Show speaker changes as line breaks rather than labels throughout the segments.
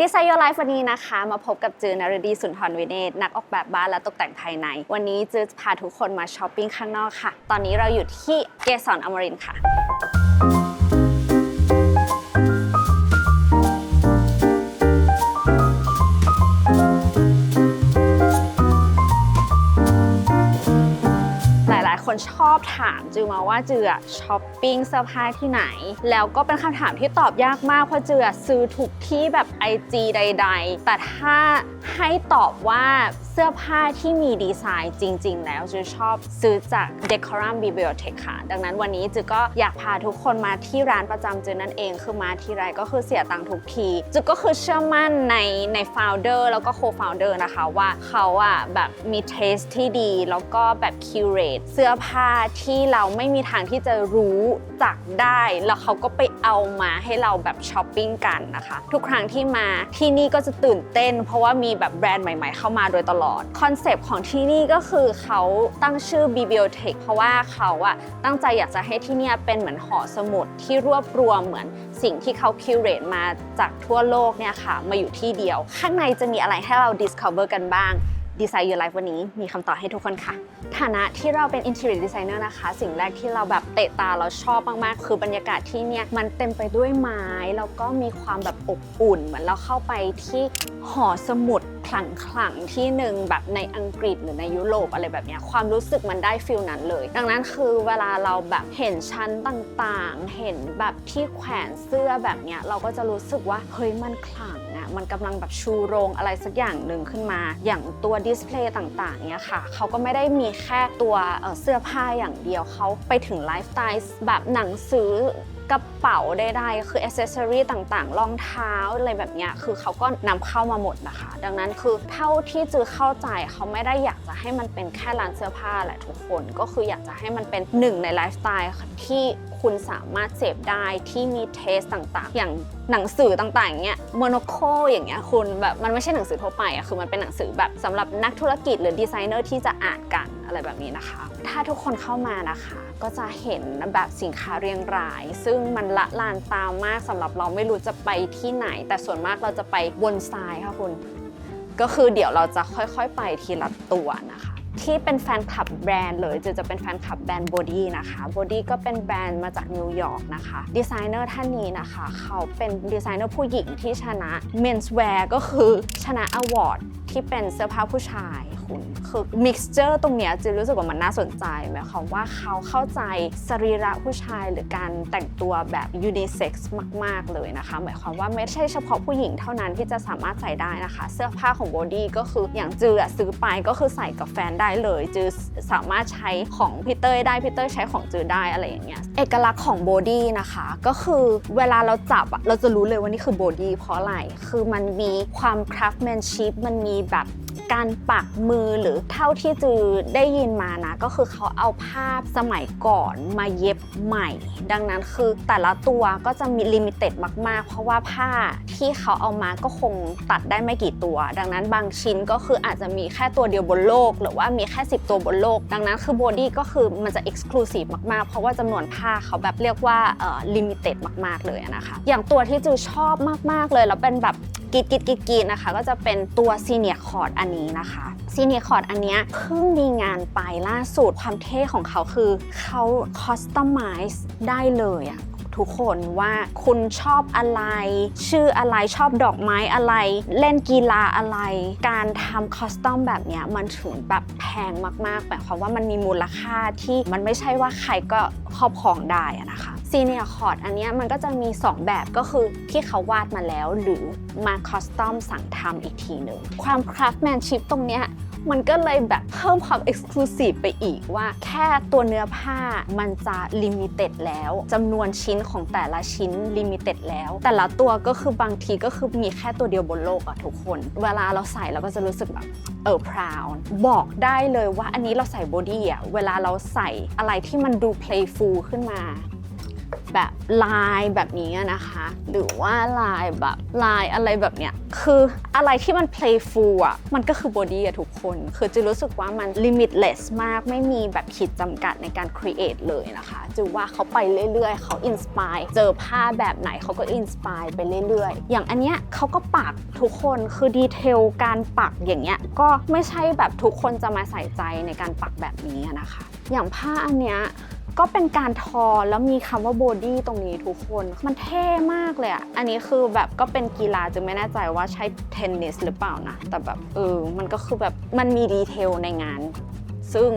ดีไซน์ยอไลฟ์วันนี้นะคะ มาพบกับจือนรดีสุนทรวินเนตนักออกแบบบ้านและตกแต่งภายใน วันนี้จือพาทุกคนมาช้อปปิ้งข้างนอกค่ะ ตอนนี้เราอยู่ที่เกสรอมรินทร์ค่ะ คนชอบถามจือมาว่าจือะช้อปปิ้งเสื้อผ้าที่ไหน แล้วก็เป็นคำถามที่ตอบยากมากเพราะจือะซื้อทุกที่แบบ IG ใด ๆ แต่ถ้าให้ตอบว่าเสื้อผ้าที่มีดีไซน์จริง ๆ แล้วจือชอบซื้อจาก Decorum Bibliothèque ค่ะ ดังนั้นวันนี้จือก็อยากพาทุกคนมาที่ร้านประจำจือนั่นเองคือมาทีไรก็คือเสียตังค์ทุกทีจือก็คือเชื่อมั่นในใน founder แล้วก็ co-founder นะคะว่าเขาอะแบบมี taste ที่ดีแล้วก็แบบ curate เสื้อผ้าที่เราไม่มีทางที่จะรู้จักได้ แล้วเขาก็ไปเอามาให้เราแบบช้อปปิ้งกันนะคะ ทุกครั้งที่มาที่นี่ก็จะตื่นเต้น เพราะว่ามีแบบแบรนด์ใหม่ ๆ เข้ามาโดยตลอดคอนเซปต์ของที่นี่ก็คือเขาตั้งชื่อ Bibliotech เพราะว่าเขาอะตั้งใจอยากจะให้ที่นี่เป็นเหมือนหอสมุดที่รวบรวมเหมือนสิ่งที่เขาคิวเรตมาจากทั่วโลกเนี่ยค่ะ มาอยู่ที่เดียว ข้างในจะมีอะไรให้เรา discover กันบ้าง ดีไซน์ Your Life วันนี้มีคำตอบให้ทุกคนค่ะ ฐานะที่เราเป็น Interior Designer นะคะ สิ่งแรกที่เราแบบเตะตาเราชอบมากๆ คือบรรยากาศที่เนี่ย มันเต็มไปด้วยไม้ แล้วก็มีความแบบอบอุ่น เหมือนเราเข้าไปที่หอสมุดขลังขลังๆที่หนึ่งแบบในอังกฤษหรือในยุโรปอะไรแบบเนี้ยความรู้สึกมันได้ฟิลนั้นเลย ดังนั้นคือเวลาเราแบบเห็นชั้นต่างๆ เห็นแบบที่แขวนเสื้อแบบเนี้ยเราก็จะรู้สึกว่าเฮ้ยมันขลัง มันกำลังแบบชูโรงอะไรสักอย่างหนึ่งขึ้นมา อย่างตัวดิสเพลย์ต่างๆเนี่ยค่ะเขาก็ไม่ได้มีแค่ตัวเอ่อเสื้อผ้าอย่างเดียวเขาไปถึงไลฟ์สไตล์แบบหนังสือ กระเป๋าใดๆคืออ c เซอรี่ต่างๆ รองเท้าอะไรแบบเนี้ยคือเขาก็นำเข้ามาหมดนะคะ ดังนั้นคือเท่าที่จือเข้าใจเขาไม่ได้อยากจะให้มันเป็นแค่ร้านเสื้อผ้าแหละทุกคนก็คืออยากจะให้มันเป็นหนึ่งในไลฟ์สไตล์ที่คุณสามารถเสพได้ที่มีเทสต่างๆ อย่างหนังสือต่างๆเนี้ยโมโนโคอย่างเงี้ยคุณแบบมันไม่ใช่หนังสือทั่วไปอะคือมันเป็นหนังสือแบบสำหรับนักธุรกิจหรือดีไซเนอร์ที่จะอ่านกัน อะไรแบบนี้นะคะ ถ้าทุกคนเข้ามานะคะ ก็จะเห็นแบบสินค้าเรียงราย ซึ่งมันละลานตามากสำหรับเราไม่รู้จะไปที่ไหน แต่ส่วนมากเราจะไปบนทรายค่ะคุณ ก็คือเดี๋ยวเราจะค่อยๆ ไปทีละตัวนะคะที่เป็นแฟนคลับแบรนด์เลยจะจะเป็นแฟนคลับแบรนด์ Body นะคะ Body ก็เป็นแบรนด์มาจากนิวยอร์กนะคะดีไซเนอร์ท่านนี้นะคะ เขาเป็นดีไซเนอร์ผู้หญิงที่ชนะ Menswear ก็คือชนะอวอร์ดที่เป็นเสื้อผ้าผู้ชาย คุณ คือ mixture ตรงเนี้ยจะรู้สึกว่ามันน่าสนใจหมายความว่าเขาเข้าใจสรีระผู้ชายหรือการแต่งตัวแบบ unisex มาก ๆ เลยนะคะ หมายความว่าไม่ใช่เฉพาะผู้หญิงเท่านั้นที่จะสามารถใส่ได้นะคะ เสื้อผ้าของ body ก็คืออย่างจือซื้อไปก็คือใส่กับแฟนได้เลย จือสามารถใช้ของพี่เต้ยได้พี่เต้ยใช้ของจือได้อะไรอย่างเงี้ยเอกลักษณ์ของ body นะคะก็คือเวลาเราจับอะเราจะรู้เลยว่านี่คือ body เพราะอะไรคือมันมีความ craftsmanship มันมีแบบ การปักมือหรือเท่าที่จือได้ยินมานะ ก็คือเขาเอาภาพสมัยก่อนมาเย็บใหม่ ดังนั้นคือแต่ละตัวก็จะมีลิมิเต็ดมาก ๆ เพราะว่าผ้าที่เขาเอามาก็คงตัดได้ไม่กี่ตัว ดังนั้นบางชิ้นก็คืออาจจะมีแค่ตัวเดียวบนโลก หรือว่ามีแค่ 10 ตัวบนโลก ดังนั้นคือบอดี้ก็คือมันจะเอกซ์คลูซีฟมาก ๆ เพราะว่าจำนวนผ้าเขาแบบเรียกว่าเอ่อลิมิเต็ดมาก ๆ เลยนะคะ อย่างตัวที่จือชอบมาก ๆ เลยแล้วเป็นแบบ กรีดกรีดกรีดกรีดนะคะ ก็จะเป็นตัวซีเนียคอร์ดอันนี้นะคะซีเนียคอร์ดอันเนี้ยเพิ่งมีงานไปล่าสุดความเท่ของเขาคือเขาคอสตอมไมซ์ได้เลยอะ ทุกคนว่าคุณชอบอะไร ชื่ออะไรชอบดอกไม้อะไร เล่นกีฬาอะไร การทำคอสตอมแบบนี้มันถึงแบบแพงมากๆหมายความว่ามันมีมูลค่าที่มันไม่ใช่ว่าใครก็ครอบครองได้นะคะซีเนียคอร์ดอันนี้มันก็จะมี 2 แบบก็คือที่เขาวาดมาแล้วหรือมาคอสตอมสั่งทำอีกทีหนึ่งความคราฟแมนชิพตรงเนี้ย มันก็เลยแบบเพิ่มความเอกซ์คลูซีฟไปอีกว่า แค่ตัวเนื้อผ้ามันจะลิมิเต็ดแล้วจำนวนชิ้นของแต่ละชิ้นลิมิเต็ดแล้ว แต่ละตัวก็คือบางทีก็คือมีแค่ตัวเดียวบนโลกอะทุกคน เวลาเราใส่เราก็จะรู้สึกแบบเออ proud บอกได้เลยว่าอันนี้เราใส่บอดี้อะเวลาเราใส่อะไรที่มันดู playful ขึ้นมา แบบลายแบบนี้นะคะ หรือว่าลายแบบลายอะไรแบบเนี้ยคืออะไรที่มัน playful อะมันก็คือบอดี้อะทุกคน คือจะรู้สึกว่ามัน limitless มากไม่มีแบบขีดจำกัดในการ create เลยนะคะจือว่าเขาไปเรื่อยๆ เขา inspire เจอผ้าแบบไหนเขาก็ inspire ไปเรื่อยๆ อย่างอันเนี้ยเขาก็ปักทุกคนคือดีเทลการปักอย่างเงี้ยก็ไม่ใช่แบบทุกคนจะมาใส่ใจในการปักแบบนี้นะคะ อย่างผ้าอันเนี้ย ก็เป็นการทอแล้วมีคำว่าบอดี้ตรงนี้ทุกคน มันเท่มากเลยอะอันนี้คือแบบก็เป็นกีฬาจึงไม่แน่ใจว่าใช่เทนนิสหรือเปล่านะ แต่แบบเออ มันก็คือแบบมันมีดีเทลในงาน ซึ่ง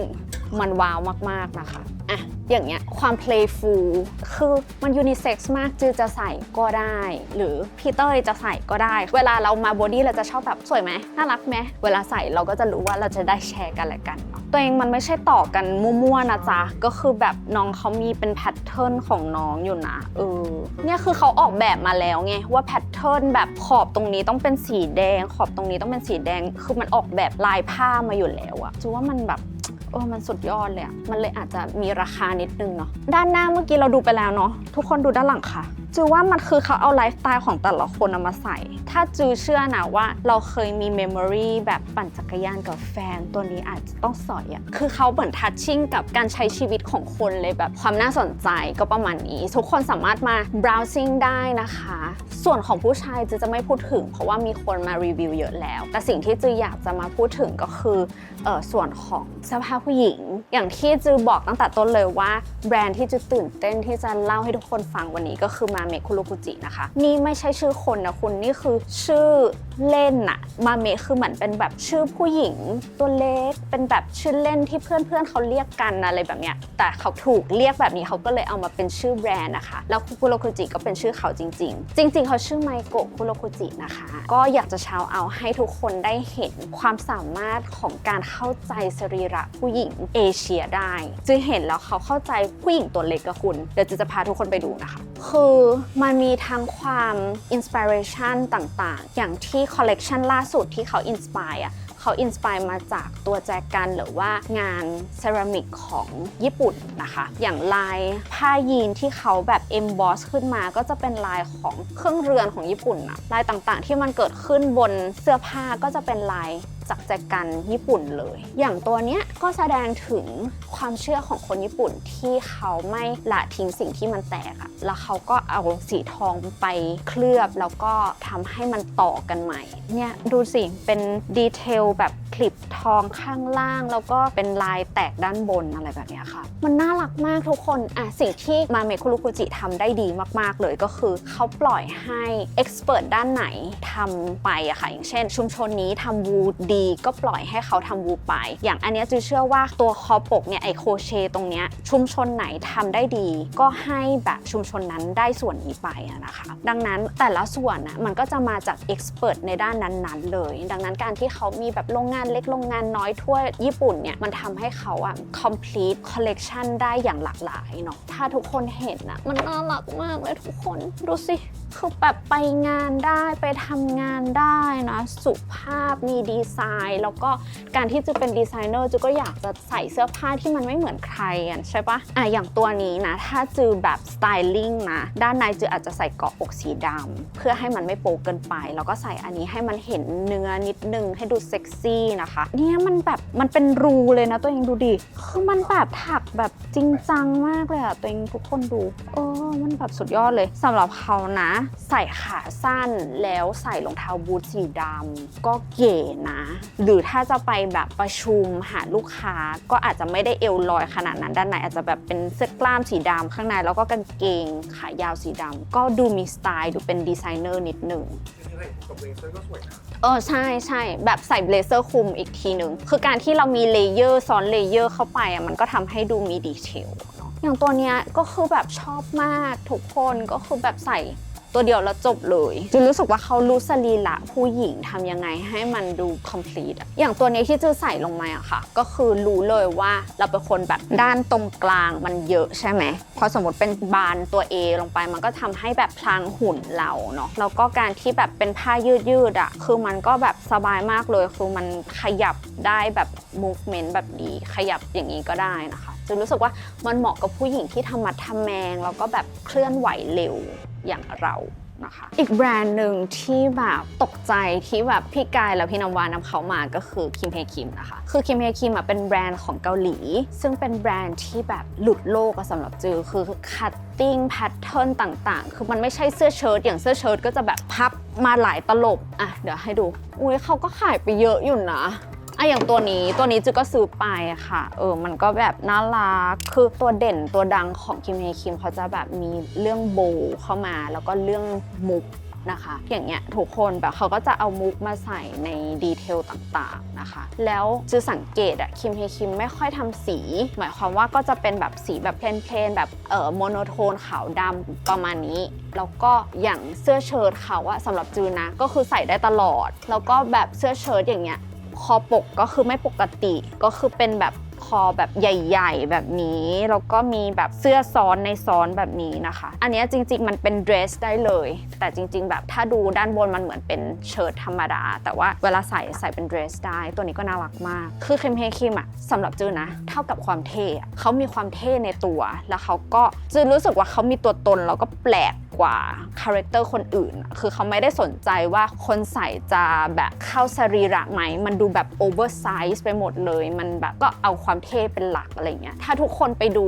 มันว้าวมากๆนะคะอะอย่างเงี้ยความ playful คือมันยูนิเซ็กซ์มากจือจะใส่ก็ได้ หรือพี่เต้ยจะใส่ก็ได้ เวลาเรามาบอดี้เราจะชอบแบบสวยไหมน่ารักไหมเวลาใส่เราก็จะรู้ว่าเราจะได้แชร์กันและกันเตัวเองมันไม่ใช่ต่อกันมั่วๆนะจ๊ะ ก็คือแบบน้องเขามีเป็นแพทเทิร์นของน้องอยู่นะเออเนี่ยคือเขาออกแบบมาแล้วไงว่าแพทเทิร์นแบบขอบตรงนี้ต้องเป็นสีแดง ขอบตรงนี้ต้องเป็นสีแดง คือมันออกแบบลายผ้ามาอยู่แล้วอะจูว่ามันแบบโอ้มันสุดยอดเลยอะมันเลยอาจจะมีราคานิดนึงเนาะด้านหน้าเมื่อกี้เราดูไปแล้วเนาะทุกคนดูด้านหลังค่ะ จือว่ามันคือเขาเอาไลฟ์สไตล์ของแต่ละคนเอามาใส่ ถ้าจือเชื่อนะว่าเราเคยมีเมมโมรีแบบปั่นจักรยานกับแฟนตัวนี้อาจจะต้องสอยอะคือเขาเหมือนทัชชิ่งกับการใช้ชีวิตของคนเลยแบบความน่าสนใจก็ประมาณนี้ ทุกคนสามารถมา browsing ได้นะคะ ส่วนของผู้ชายจือจะไม่พูดถึง เพราะว่ามีคนมารีวิวเยอะแล้ว แต่สิ่งที่จือยากจะมาพูดถึงก็คือเออส่วนของเสื้อผ้าผู้หญิง อย่างที่จือบอกตั้งแต่ต้นเลยว่าแบรนด์ที่จือตื่นเต้นที่จะเล่าให้ทุกคนฟังวันนี้ก็คือมาเมคุโรกุจินะคะ นี่ไม่ใช่ชื่อคนนะคุณ นี่คือชื่อ เล่นอะมาเมคือเหมือนเป็นแบบชื่อผู้หญิงตัวเล็ก เป็นแบบชื่อเล่นที่เพื่อนๆเขาเรียกกันอะไรแบบเนี้ยแต่เขาถูกเรียกแบบนี้เขาก็เลยเอามาเป็นชื่อแบรนด์นะคะแล้วคุโรกุจิก็เป็นชื่อเขาจริง ๆ จริง ๆ เขาชื่อไมโกะคุโรกุจินะคะ ก็อยากจะชาวเอาให้ทุกคนได้เห็นความสามารถของการเข้าใจสรีระผู้หญิงเอเชียได้จือเห็นแล้วเขาเข้าใจผู้หญิงตัวเล็กกับคุณเดี๋ยวจือจะพาทุกคนไปดูนะคะ คือมันมีทั้งความอินสปิเรชันต่างๆ อย่างที่คอลเลกชันล่าสุดที่เขาอินสปายอะเขาอินสปายมาจากตัวแจกันหรือว่างานเซรามิกของญี่ปุ่นนะคะ อย่างลายผ้ายีนที่เขาแบบเอมบอสขึ้นมาก็จะเป็นลายของเครื่องเรือนของญี่ปุ่นนะลายต่างๆ ที่มันเกิดขึ้นบนเสื้อผ้าก็จะเป็นลาย จากแจกันญี่ปุ่นเลย อย่างตัวเนี้ยก็แสดงถึงความเชื่อของคนญี่ปุ่นที่เขาไม่ละทิ้งสิ่งที่มันแตกอะแล้วเขาก็เอาสีทองไปเคลือบแล้วก็ทำให้มันต่อกันใหม่ เนี่ยดูสิ เป็นดีเทลแบบคลิปทองข้างล่าง แล้วก็เป็นลายแตกด้านบนอะไรแบบเนี้ยค่ะ มันน่ารักมากทุกคนอะสิ่งที่มาเมคุรุกุจิทำได้ดีมาก ๆ เลยก็คือเขาปล่อยให้เอ็กซ์เพรสด้านไหนทำไปอะค่ะ อย่างเช่น ชุมชนนี้ทำวูดดีก็ปล่อยให้เขาทำวูไป อย่างอันนี้จือเชื่อว่าตัวคอปกเนี่ยไอโคเชตรงเนี้ยชุมชนไหนทำได้ดี ก็ให้แบบชุมชนนั้นได้ส่วนนี้ไปนะคะ ดังนั้นแต่ละส่วนนะมันก็จะมาจากเอ็กซ์เพรสในด้านนั้นๆ เลย ดังนั้นการที่เขามีแบบโรงงานเล็กโรงงานน้อยทั่วญี่ปุ่นเนี่ยมันทำให้เขาอะ complete collection ได้อย่างหลากหลายเนาะถ้าทุกคนเห็นนะมันน่ารักมากเลยทุกคนดูสิ คือแบบไปงานได้ไปทำงานได้นะสุภาพมีดีไซน์ แล้วก็การที่จะเป็นดีไซเนอร์จูก็อยากจะใส่เสื้อผ้าที่มันไม่เหมือนใครอะใช่ปะอะอย่างตัวนี้นะ ถ้าจือแบบสไตลิ่งนะด้านในจืออาจจะใส่เกาะอกสีดำเพื่อให้มันไม่โป๊เกินไป แล้วก็ใส่อันนี้ให้มันเห็นเนื้อนิดนึงให้ดูเซ็กซี่นะคะเนี่ยมันแบบมันเป็นรูเลยนะตัวเองดูดิคือมันแบบถักแบบจริงจังมากเลยอะตัวเองทุกคนดูเออมันแบบสุดยอดเลยสำหรับเขานะใส่ขาสั้นแล้วใส่รองเท้าบูทสีดำก็เก๋นะ หรือถ้าจะไปแบบประชุมหาลูกค้าก็อาจจะไม่ได้เอวลอยขนาดนั้นด้านในอาจจะแบบเป็นเสื้อกล้ามสีดำข้างในแล้วก็กางเกงขายาวสีดำก็ดูมีสไตล์ดูเป็นดีไซเนอร์นิดหนึ่ง
นี่เลยกับเบรเซอร์ก็สวยนะ
เออใช่ใช่แบบใส่เบลเซอร์คลุมอีกทีหนึ่งคือการที่เรามีเลเยอร์ซ้อนเลเยอร์เข้าไปอะมันก็ทำให้ดูมีดีเทลเนาะอย่างตัวเนี้ยก็คือแบบชอบมากทุกคนก็คือแบบใส่ ตัวเดียวแล้วจบเลยจูรู้สึกว่าเขารู้สรีระผู้หญิงทำยังไงให้มันดู complete อย่างตัวนี้ที่จูใส่ลงมาอะค่ะ ก็คือรู้เลยว่าเราเป็นคนแบบด้านตรงกลางมันเยอะใช่ไหมพอสมมติเป็นบานตัว A ลงไปมันก็ทำให้แบบพลางหุ่นเราเนาะแล้วก็การที่แบบเป็นผ้ายืดๆอะคือมันก็แบบสบายมากเลยคือมันขยับได้แบบ movement แบบดีขยับอย่างนี้ก็ได้นะคะจือรู้สึกว่ามันเหมาะกับผู้หญิงที่ทำมัดทำแมงแล้วก็แบบเคลื่อนไหวเร็ว อย่างเรานะคะ อีกแบรนด์หนึ่งที่แบบตกใจที่แบบพี่กายและพี่นวานำเขามาก็คือคิมเฮคิมนะคะ คือคิมเฮคิมเป็นแบรนด์ของเกาหลี ซึ่งเป็นแบรนด์ที่แบบหลุดโลกสำหรับจือ คือคัตติ้งแพทเทิร์นต่างๆ คือมันไม่ใช่เสื้อเชิ้ตอย่างเสื้อเชิ้ตก็จะแบบพับมาหลายตลบ อะ เดี๋ยวให้ดู อุ้ยเขาก็ขายไปเยอะอยู่นะ อะอย่างตัวนี้ตัวนี้จือก็ซื้อไปะค่ะ เออ มันก็แบบน่ารัก คือตัวเด่นตัวดังของคิมเฮคิมเขาจะแบบมีเรื่องโบเข้ามา แล้วก็เรื่องมุกนะคะ อย่างเงี้ยทุกคนแบบเขาก็จะเอามุกมาใส่ในดีเทลต่างๆนะคะ แล้วจือสังเกตอะคิมเฮคิมไม่ค่อยทำสี หมายความว่าก็จะเป็นแบบสีแบบเพลนๆแบบเออโมโนโทนขาวดำประมาณนี้ แล้วก็อย่างเสื้อเชิ้ตเขาอะสำหรับจือนะก็คือใส่ได้ตลอด แล้วก็แบบเสื้อเชิ้ตอย่างเงี้ย คอปกก็คือไม่ปกติก็คือเป็นแบบ คอแบบใหญ่ ๆ แบบนี้ แล้วก็มีแบบเสื้อซ้อนในซ้อนแบบนี้นะคะ อันนี้จริง ๆ มันเป็นเดรสได้เลย แต่จริง ๆ แบบถ้าดูด้านบนมันเหมือนเป็นเชิ้ตธรรมดา แต่ว่าเวลาใส่ใส่เป็นเดรสได้ ตัวนี้ก็น่ารักมาก คือเคมเฮคิมอะสำหรับจือนะ เท่ากับความเท่เขามีความเท่ในตัว แล้วเขาก็จือรู้สึกว่าเขามีตัวตนแล้วก็แปลกกว่าคาแรคเตอร์คนอื่น คือเขาไม่ได้สนใจว่าคนใส่จะแบบเข้าสรีระไหม มันดูแบบโอเวอร์ไซส์ไปหมดเลย มันแบบก็เอาความเท่เป็นหลักอะไรเงี้ย ถ้าทุกคนไปดู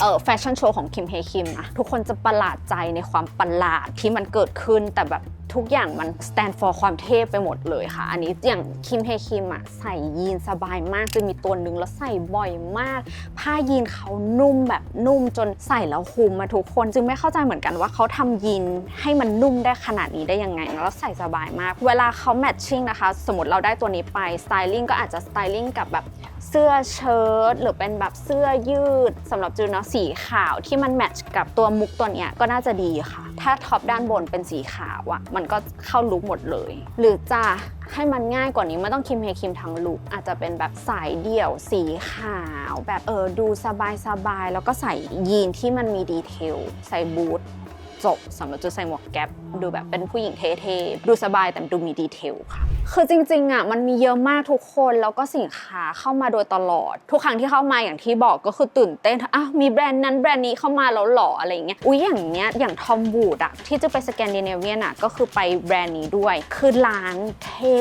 เออแฟชั่นโชว์ของคิมเฮคิมอะทุกคนจะประหลาดใจในความประหลาดที่มันเกิดขึ้นแต่แบบทุกอย่างมัน stand for ความเท่ไปหมดเลยค่ะ อันนี้อย่างคิมเฮคิมอะใส่ยีนสบายมากจะมีตัวหนึ่งแล้วใส่บ่อยมาก ผ้ายีนเขานุ่มแบบนุ่มจนใส่แล้วคุมมาทุกคน จึงไม่เข้าใจเหมือนกันว่าเขาทำยีนให้มันนุ่มได้ขนาดนี้ได้ยังไง แล้วใส่สบายมาก เวลาเขาแมทชิ่งนะคะ สมมติเราได้ตัวนี้ไปสไตลิ่งก็อาจจะสไตลิ่งกับแบบ เสื้อเชิ้ตหรือเป็นแบบเสื้อยืดสำหรับจูนเนาะสีขาวที่มันแมทช์กับตัวมุกตัวเนี้ยก็น่าจะดีค่ะ ถ้าท็อปด้านบนเป็นสีขาวอะมันก็เข้าลุคหมดเลย หรือจะให้มันง่ายกว่านี้ไม่ต้องคิมเฮคิมทั้งลุคอาจจะเป็นแบบสายเดี่ยวสีขาว แบบเออดูสบายสบายๆแล้วก็ใส่ยีนที่มันมีดีเทลใส่บูท จบสำหรับจูใส่หมวกแก๊ปดูแบบเป็นผู้หญิงเท่ๆ ดูสบายแต่ดูมีดีเทลค่ะ คือจริงๆอะมันมีเยอะมากทุกคนแล้วก็สินค้าเข้ามาโดยตลอด ทุกครั้งที่เข้ามาอย่างที่บอกก็คือตื่นเต้นอ้าวมีแบรนด์นั้นแบรนด์นี้เข้ามาแล้วเหรออะไรอย่างเงี้ยอุ้ยอย่างเนี้ยอย่างทอมบูดอะที่จะไปสแกนดิเนเวียนอะก็คือไปแบรนด์นี้ด้วย คือร้านเท่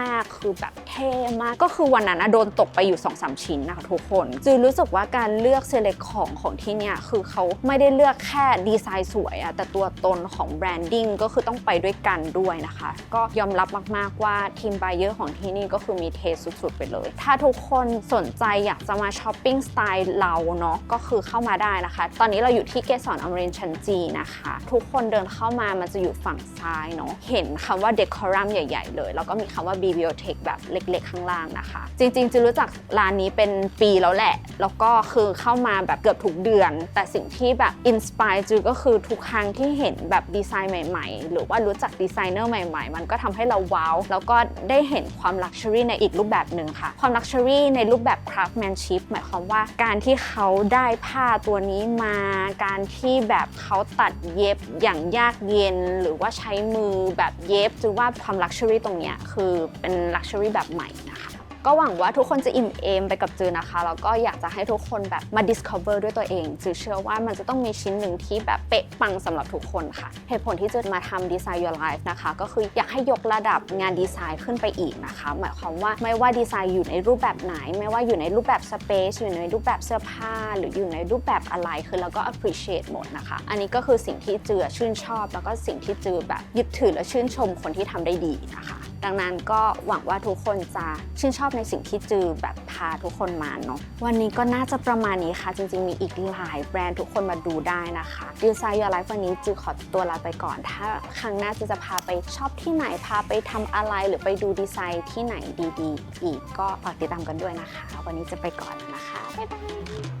มากคือแบบเท่มากก็คือวันนั้นอะโดนตกไปอยู่2อสชิ้นนะคะทุกคนจือรู้สึกว่าการเลือกเซเลคของของที่เนี่ยคือเขาไม่ได้เลือกแค่ดีไซน์สวยอะแต่ตัวตนของแบรนดิ้งก็คือต้องไปด้วยกันด้วยนะคะ ก็ยอมรับมาก ๆ ว่าทีมบายเยอร์ของที่นี่ก็คือมีเทสสุด ๆ ไปเลย ถ้าทุกคนสนใจอยากจะมาช้อปปิ้งสไตล์เราเนาะก็คือเข้ามาได้นะคะ ตอนนี้เราอยู่ที่เกสรอมรินชันจีนะคะ ทุกคนเดินเข้ามามันจะอยู่ฝั่งซ้ายเนาะเห็นคำว่า Decorum ใหญ่ ๆ เลย แล้วก็มีคำว่า Bibliotech แบบเล็ก ๆ ข้างล่างนะคะ จริง ๆ จะรู้จักร้านนี้เป็นปีแล้วแหละ แล้วก็คือเข้ามาแบบเกือบทุกเดือน แต่สิ่งที่แบบอินสปายจือก็คือทุกครั้งที่เห็นแบบดีไซน์ใหม่ ๆ หรือว่ารู้จักดีไซเนอร์ใหม่ ๆ มันก็ทำให้เราว้าว แล้วก็ได้เห็นความลักชัวรี่ในอีกรูปแบบหนึ่งค่ะ ความลักชัวรี่ในรูปแบบคราฟต์แมนชิพหมายความว่าการที่เขาได้ผ้าตัวนี้มา การที่แบบเขาตัดเย็บอย่างยากเย็น หรือว่าใช้มือแบบเย็บจือว่าความลักชัวรี่ตรงเนี้ยคือเป็นลักชัวรี่แบบใหม่นะคะ ก็หวังว่าทุกคนจะอิ่มเอมไปกับจือนะคะ แล้วก็อยากจะให้ทุกคนแบบมา discover ด้วยตัวเองจือเชื่อว่ามันจะต้องมีชิ้นหนึ่งที่แบบเป๊ะปังสำหรับทุกคนค่ะ เหตุผลที่จือมาทำ Design Your Life นะคะ ก็คืออยากให้ยกระดับงานดีไซน์ขึ้นไปอีกนะคะ หมายความว่าไม่ว่าดีไซน์อยู่ในรูปแบบไหน ไม่ว่าอยู่ในรูปแบบ space อยู่ในรูปแบบเสื้อผ้า หรืออยู่ในรูปแบบอะไรคือเราก็ appreciate หมดนะคะ อันนี้ก็คือสิ่งที่จือชื่นชอบ แล้วก็สิ่งที่จือแบบยึดถือและชื่นชมคนที่ทำได้ดีนะคะ ดังนั้นก็หวังว่าทุกคนจะชื่นชอบในสิ่งที่จือแบบพาทุกคนมาเนาะวันนี้ก็น่าจะประมาณนี้ค่ะ จริงๆ มีอีกหลายแบรนด์ทุกคนมาดูได้นะคะ Design Your Life วันนี้จือขอตัวลาไปก่อน ถ้าครั้งหน้าจือจะพาไปชอบที่ไหนพาไปทำอะไรหรือไปดูดีไซน์ที่ไหนดีๆ อีกก็ฝากติดตามกันด้วยนะคะ วันนี้จะไปก่อนนะคะบ๊ายบา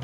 ย